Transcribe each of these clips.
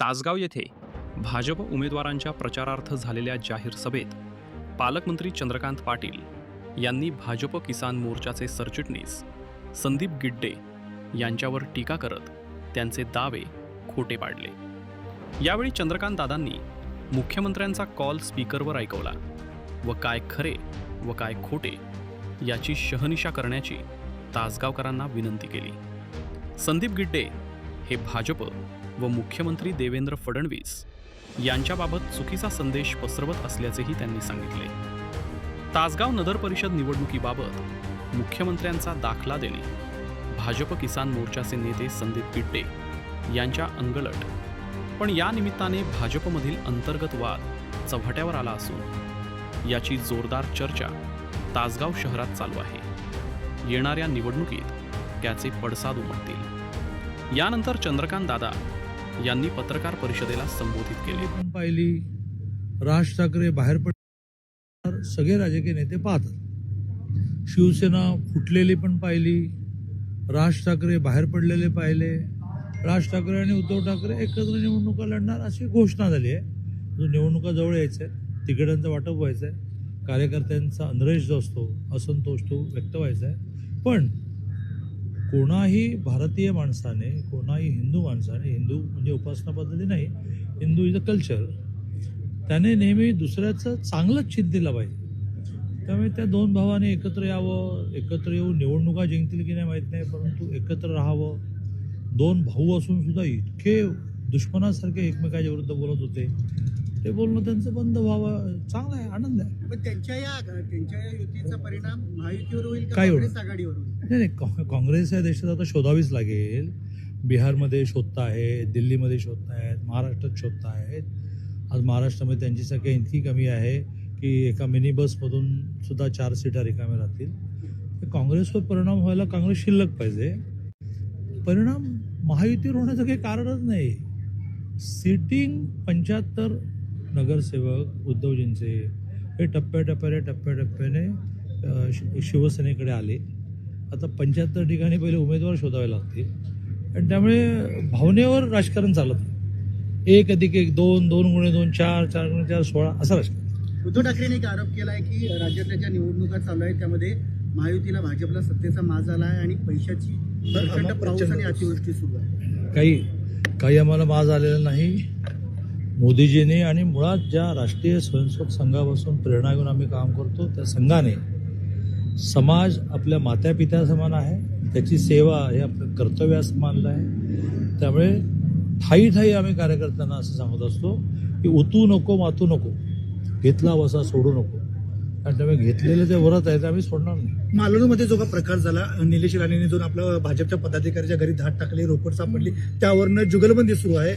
तासगाव येथे भाजप उमेदवारांच्या प्रचारार्थ झालेल्या जाहीर सभेत पालकमंत्री चंद्रकांत पाटील यांनी भाजप किसान मोर्चाचे सरचिटणीस संदीप गिड्डे यांच्यावर टीका करत त्यांचे दावे खोटे पाडले. यावेळी चंद्रकांत दादांनी मुख्यमंत्र्यांचा कॉल स्पीकरवर ऐकवला व काय खरे व काय खोटे याची शहनिशा करण्याची तासगावकरांना विनंती केली. संदीप गिड्डे हे भाजप व मुख्यमंत्री देवेंद्र फडणवीस यांच्याबाबत चुकीचा संदेश पसरवत असल्याचेही त्यांनी सांगितले. तासगाव नगर परिषद निवडणुकीबाबत मुख्यमंत्र्यांचा दाखला देणे भाजप किसान मोर्चाचे नेते संदीप पिड्डे यांच्या अंगलट पण या निमित्ताने भाजपमधील अंतर्गत वाद चव्हाट्यावर आला असून याची जोरदार चर्चा तासगाव शहरात चालू आहे. येणाऱ्या निवडणुकीत त्याचे पडसाद उमटतील. यानंतर चंद्रकांत दादा यांनी पत्रकार परिषदेला संबोधित केले. पण पाहिली राज ठाकरे बाहेर पडणार सगळे राजकीय नेते पाहतात. शिवसेना फुटलेली पण पाहिली राज ठाकरे बाहेर पडलेले पाहिले. राज ठाकरे आणि उद्धव ठाकरे एकत्र निवडणुका लढणार अशी घोषणा झाली आहे. जो निवडणुका जवळ यायचं आहे तिकिटांचं वाटप व्हायचं आहे कार्यकर्त्यांचा अनरेश जो असतो असंतोष तो व्यक्त व्हायचा आहे पण कोणाही भारतीय माणसाने कोणाही हिंदू माणसाने हिंदू म्हणजे उपासना पद्धती नाही हिंदू इज अ कल्चर त्याने नेहमी दुसऱ्याचं चांगलंच चित दिलं पाहिजे. त्यामुळे त्या दोन भावाने एकत्र यावं एकत्र येऊन निवडणुका जिंकतील की नाही माहीत नाही परंतु एकत्र राहावं. दोन भाऊ असून सुद्धा इतके दुश्मनासारखे एकमेकाच्या विरुद्ध बोलत होते. ते बोलणं त्यांचं बंद व्हावं. चांगलं आहे आनंद आहे. पण त्यांच्या या त्यांच्या या युतीचा परिणाम महायुतीवर होईल काय आघाडीवर होईल? नाही नाही काँग्रेस या देशात आता शोधावीच लागेल. बिहारमध्ये शोधता आहे दिल्लीमध्ये शोधता आहेत महाराष्ट्रात शोधता आहेत. आज महाराष्ट्रामध्ये त्यांची संख्या इतकी कमी आहे की एका मिनी बसमधून सुद्धा चार सीटा रिकाम्या राहतील. काँग्रेसवर परिणाम व्हायला काँग्रेस शिल्लक पाहिजे. परिणाम महायुतीवर होण्याचं काही कारणच नाही. सिटिंग पंच्याहत्तर नगरसेवक उद्धवजींचे हे टप्प्याटप्प्याने टप्प्याटप्प्याने शि- शिवसेनेकडे आले. आता पंच्याहत्तर ठिकाणी पहिले उमेदवार शोधावे लागतील. आणि त्यामुळे भावनेवर राजकारण चालत एक अधिक एक दोन दोन गुणे दोन चार चार गुणे चार सोळा असं राजकारण. उद्धव ठाकरेंनी एक आरोप केला आहे की राज्यातल्या ज्या निवडणुका चालू आहेत त्यामध्ये महायुतीला भाजपला सत्तेचा माज आला आहे आणि पैशाची प्रचंड पाऊस आणि अतिवृष्टी सुरू आहे. काही काही आम्हाला माज आलेला नाही. मोदीजींनी आणि मुळात ज्या राष्ट्रीय स्वयंसेवक संघापासून प्रेरणा घेऊन आम्ही काम करतो त्या संघाने समाज आपल्या मात्या पित्या समान आहे. त्याची सेवा हे आपलं कर्तव्य असं मानलं आहे. त्यामुळे ठाई ठाई आम्ही कार्यकर्त्यांना असं सांगत असतो की उतू नको मातू नको. घेतला वसा सोडू नको. आणि त्यामुळे घेतलेले जे व्रत आहे ते आम्ही सोडणार नाही. मालवणमध्ये जो का प्रकार झाला निलेश राणेने जो आपल्या भाजपच्या पदाधिकाऱ्याच्या घरी धाड टाकली रोकड सापडली त्यावरनं जुगलबंदी सुरू आहे.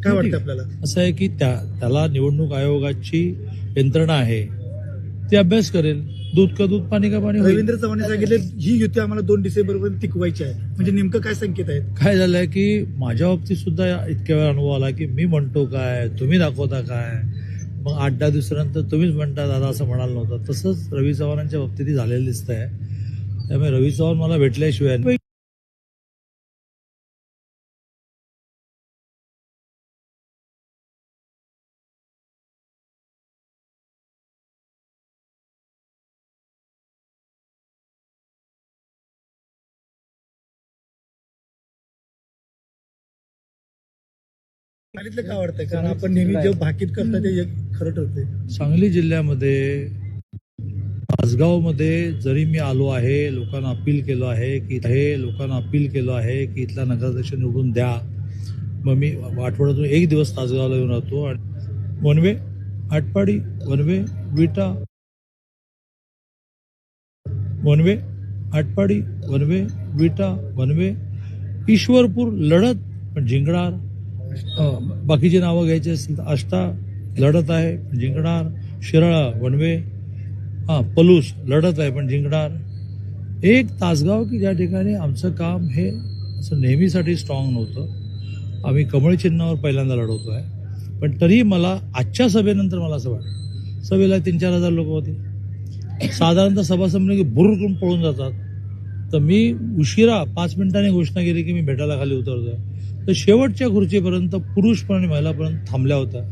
काय वाटतं आपल्याला? असं आहे की त्या त्याला निवडणूक आयोगाची यंत्रणा आहे. ते अभ्यास करेल. दूध का दूध पाणी का पाणी होईल. रवींद्र चव्हाण सांगितले ही युती आम्हाला दोन डिसेंबर पर्यंत टिकवायची आहे. म्हणजे नेमकं काय संकेत आहेत? काय झालंय की माझ्या बाबतीत सुद्धा इतक्या वेळा अनुभव आला की मी म्हणतो काय तुम्ही दाखवता काय? मग आठ दहा दिवसानंतर तुम्हीच म्हणता दादा असं म्हणाल नव्हतं. तसंच रवी चव्हाणांच्या बाबतीतही झालेलं दिसतंय. त्यामुळे रवी चव्हाण मला भेटल्याशिवाय सांगितलं काय वाटतंय कारण आपण नेहमी जे भाकीत करता ते एक खरं ठरते सांगली जिल्ह्यामध्ये आसगावमध्ये जरी मी आलो आहे लोकांना अपील केलं आहे की हे लोकांना अपील केलं आहे की इथला नगराध्यक्ष निवडून द्या. मग मी आठवड्यातून एक दिवस तासगावला येऊन राहतो. आणि one way Atpadi one way Vita one way Atpadi one way Vita one way Ishwarpur लढत पण जिंकणार बाकीची नावं घ्यायची असतील तर आष्टा लढत आहे पण जिंकणार. Shirala one way. हां पलूस लढत आहे पण जिंकणार. एक तासगाव की ज्या ठिकाणी आमचं काम हे असं नेहमीसाठी स्ट्रॉंग नव्हतं. आम्ही कमळ चिन्हावर पहिल्यांदा लढवतो आहे. पण तरी मला आजच्या सभेनंतर मला असं वाटतं. सभेला तीन चार हजार लोक होते. साधारणतः सभा संपली की बुर करून पळून जातात. तर मी उशिरा पाच मिनिटांनी घोषणा केली की मी भेटायला खाली उतरतो आहे तर शेवटच्या खुर्चीपर्यंत पुरुष पण आणि महिलापर्यंत थांबल्या होत्या.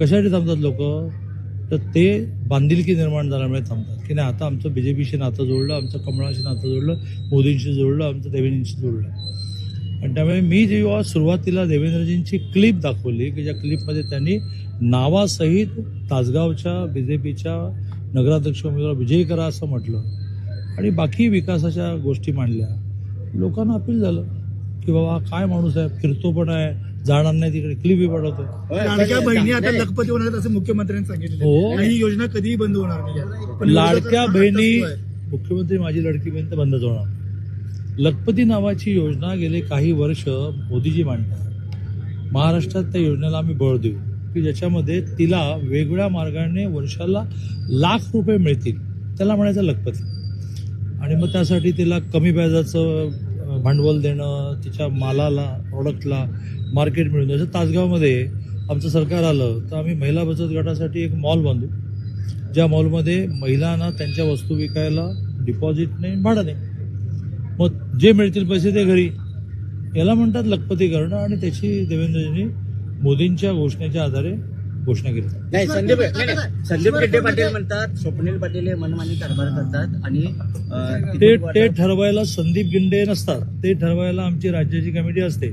कशासाठी थांबतात लोक? तर ते बांधिलकी निर्माण झाल्यामुळे थांबतात. की नाही आता आमचं बी जे पीशी नातं जोडलं आमचं कमळाशी नातं जोडलं मोदींशी जोडलं आमचं देवेंद्रजींशी जोडलं. आणि त्यामुळे मी जेव्हा सुरुवातीला देवेंद्रजींची क्लिप दाखवली की ज्या क्लिपमध्ये त्यांनी नावासहित तासगावच्या बी जे पीच्या नगराध्यक्ष उमेदवार विजयी करा असं म्हटलं. आणि बाकी विकासाच्या गोष्टी मांडल्या. लोकांना अपील झालं. की बाबा हा काय माणूस आहे? फिरतो पण आहे. जाणार नाही तिकडे. क्लिपी पाठवतो लाडक्या बहिणी आता लखपती होणार असं मुख्यमंत्र्यांनी सांगितलं हो. आणि ही योजना कधीही बंद होणार नाही. पण लाडक्या बहिणी. मुख्यमंत्री माझी लडकी बहीण तर बंदच होणार. लखपती नावाची योजना गेले काही वर्ष मोदीजी मांडतात. महाराष्ट्रात त्या योजनेला आम्ही बळ देऊ. की ज्याच्यामध्ये तिला वेगवेगळ्या मार्गाने वर्षाला लाख रुपये मिळतील. त्याला म्हणायचं लखपती. आणि मग त्यासाठी तिला कमी व्याजाचं भांडवल देणं त्याच्या मालाला प्रॉडक्टला मार्केट मिळून जसं तासगावमध्ये आमचं सरकार आलं तर आम्ही महिला बचत गटासाठी एक मॉल बांधू. ज्या मॉलमध्ये महिलांना त्यांच्या वस्तू विकायला डिपॉझिट नाही भाडं नाही. मग जे मिळतील पैसे ते घरी. याला म्हणतात लखपती करणं आणि त्याची देवेंद्रजींनी मोदींच्या घोषणेच्या आधारे घोषणा केली. नाही संदीप नाही, नाही. संदीप गिड्डे पाटील म्हणतात? स्वप्नील पाटील हे मनमानी कारभार करतात आणि अं, ते तिकीट ते वाटप- ठरवायला संदीप गिंडे नसतात. ते ठरवायला आमची राज्याची कमिटी असते.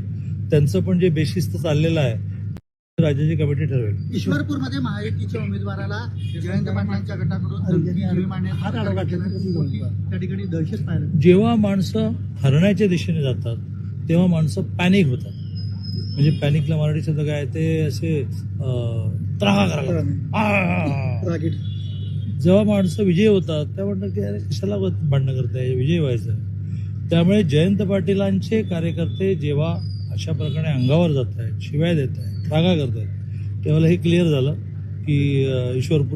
त्यांचं पण जे बेशिस्त चाललेलं आहे राज्याची कमिटी ठरवेल. ईश्वरपूरमध्ये महायुतीच्या उमेदवाराला जयंत पाटलांच्या गटाकडून धमकी जीवे मारण्याचा हात आडवा घातला. मोठी त्या ठिकाणी दहशत जेव्हा माणसं हरण्याच्या दिशेने जातात तेव्हा माणसं पॅनिक होतात. म्हणजे पॅनिकला मराठी शब्द काय आहे? ते असे अं, त्राहा करायला लागतात. आ! रागीट. जेव्हा माणसं विजयी होतात त्या म्हणतात की अरे कशाला भांडणं करताय विजयी व्हायचं त्यामुळे जयंत पाटीलांचे कार्यकर्ते जेव्हा अशा प्रकारे अंगावर जात आहेत शिवाय देत आहेत रागा करत आहेत तेव्हा हे क्लिअर झालं की ईश्वरपूर